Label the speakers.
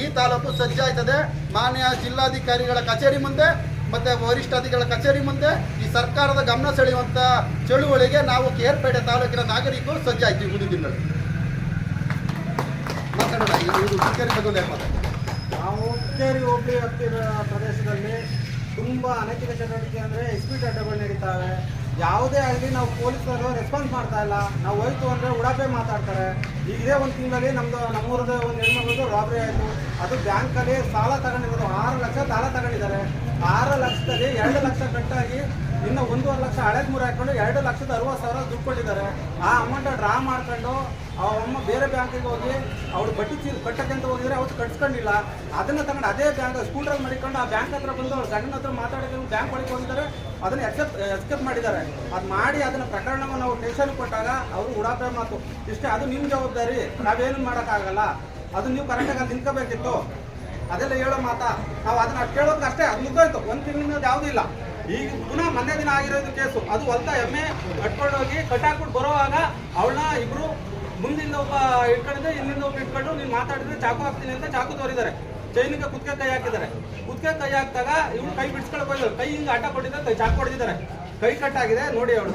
Speaker 1: ಈ ತಾಲೂಕು ಸಜ್ಜಾಯ್ತದೆ ಮಾನ್ಯ ಜಿಲ್ಲಾಧಿಕಾರಿಗಳ ಕಚೇರಿ ಮುಂದೆ ಮತ್ತೆ ವರಿಷ್ಠಾಧಿಕಾರಿಗಳ ಕಚೇರಿ ಮುಂದೆ ಈ ಸರ್ಕಾರದ ಗಮನ ಸೆಳೆಯುವಂತ ಚಳುವಳಿಗೆ ನಾವು ಕೇರ್ಪೇಟೆ ತಾಲೂಕಿನ ನಾಗರಿಕರು ಸಜ್ಜಾಯ್ತೀವಿ ಮುಂದಿನ ತಿಂಗಳು.
Speaker 2: ನಾವು ಹುಕ್ಕೇರಿ ಹೋಬಳಿ ಹತ್ತಿರ ಪ್ರದೇಶದಲ್ಲಿ ತುಂಬ ಅನೈತಿಕ ಚಟುವಟಿಕೆ ಅಂದರೆ ಎಸ್ಪೀಟ್ ಅಡ್ಡಗಳು ನಡೀತಾವೆ. ಯಾವುದೇ ಆಗಲಿ ನಾವು ಪೊಲೀಸರು ರೆಸ್ಪಾನ್ಸ್ ಮಾಡ್ತಾ ಇಲ್ಲ. ನಾವು ಹೋಯ್ತು ಅಂದರೆ ಉಡಾಪೆ ಮಾತಾಡ್ತಾರೆ. ಈಗ ಇದೇ ಒಂದು ತಿಂಗಳಲ್ಲಿ ನಮ್ಮದು ನಮ್ಮೂರದ ರಾಬರಿ ಆಯಿತು. ಅದು ಬ್ಯಾಂಕಲ್ಲಿ ಸಾಲ ತಗೊಂಡಿರೋದು ಆರು ಲಕ್ಷ ಸಾಲ ತಗೊಂಡಿದ್ದಾರೆ. ಆರು ಲಕ್ಷದಲ್ಲಿ ಎರಡು ಲಕ್ಷ ಕಟ್ಟಾಗಿ ಇನ್ನು ಒಂದೂವರೆ ಲಕ್ಷ ಹಳೇದು ಮೂರು ಹಾಕೊಂಡು ಎರಡು ಲಕ್ಷದ ಅರವತ್ತು ಸಾವಿರ ದುಡ್ಡು ಆ ಅಮೌಂಟ್ ಡ್ರಾ ಮಾಡ್ಕೊಂಡು ಅಮ್ಮ ಬೇರೆ ಬ್ಯಾಂಕಿಗೆ ಹೋಗಿ ಅವ್ರು ಬಡ್ಡಿ ಚೀಲ ಕಟ್ಟಕ್ಕಂತ ಹೋಗಿದ್ರೆ ಅವ್ರು ಕಟ್ಸ್ಕೊಂಡಿಲ್ಲ. ಅದನ್ನ ತಗೊಂಡು ಅದೇ ಬ್ಯಾಂಕ್ ಸ್ಕೂಟ್ರಲ್ಲಿ ಮಾಡಿಕೊಂಡು ಆ ಬ್ಯಾಂಕ್ ಹತ್ರ ಬಂದು ಅವ್ರ ಗಂಡನ ಹತ್ರ ಮಾತಾಡಿದ್ರು ಬ್ಯಾಂಕ್ ಒಳಗೆ ಹೋಗಿದ್ದಾರೆ. ಅದನ್ನ ಎಕ್ಸೆಪ್ಟ್ ಎಕ್ಸೆಪ್ಟ್ ಮಾಡಿದ್ದಾರೆ. ಅದು ಮಾಡಿ ಅದನ್ನ ಪ್ರಕರಣವನ್ನು ನಾವು ಟೆನ್ಷನ್ ಕೊಟ್ಟಾಗ ಅವರು ಉಡಾಪೆ ಮಾತು. ಇಷ್ಟೇ, ಅದು ನಿಮ್ಮ ಜವಾಬ್ದಾರಿ. ನಾವೇನು ಮಾಡೋಕ್ಕಾಗಲ್ಲ. ಅದು ನೀವು ಕರೆಕ್ಟಾಗಿ ಅಲ್ಲಿ ನಿಂತ್ಕೋಬೇಕಿತ್ತು. ಅದೆಲ್ಲ ಹೇಳೋ ಮಾತಾ. ನಾವು ಅದನ್ನ ಕೇಳೋದಕ್ಕೆ ಅಷ್ಟೇ, ಅದು ಮುಗ್ದೋಯ್ತು. ಒಂದು ತಿಂಗಳಿಂದ ಯಾವುದೂ ಇಲ್ಲ. ಈಗ ಪುನಃ ಮೊನ್ನೆ ದಿನ ಆಗಿರೋದು ಕೇಸು. ಅದು ಹೊಲ್ತ ಎಮ್ಮೆ ಕಟ್ಕೊಂಡು ಹೋಗಿ ಕಟ್ಟಾಕ್ಬಿಟ್ಟು ಬರೋವಾಗ ಅವಳನ್ನ ಇಬ್ರು ಮುಂದಿಂದ ಒಬ್ಬ ಇಟ್ಕೊಂಡಿದ್ದೆ, ಇಲ್ಲಿಂದ ಒಬ್ಬ ಇಟ್ಕೊಂಡು ನೀನು ಮಾತಾಡಿದ್ರೆ ಚಾಕು ಹಾಕ್ತೀನಿ ಅಂತ ಚಾಕು ತೋರಿದ್ದಾರೆ. ಚೈನಿಗೆ ಕುದ್ಕೆ ಕೈ ಹಾಕಿದ್ದಾರೆ. ಕುದ್ಕೆ ಕೈ ಹಾಕಿದಾಗ ಇವ್ರು ಕೈ ಬಿಡ್ಸ್ಕೊಳಕ್ ಕೈ ಹಿಂಗೆ ಆಟ ಕೊಟ್ಟಿದ್ದಾರೆ ಚಾಕು ಹೊಡೆದಿದ್ದಾರೆ. ಕೈ ಕಟ್ಟಾಗಿದೆ, ನೋಡಿ ಅವಳು.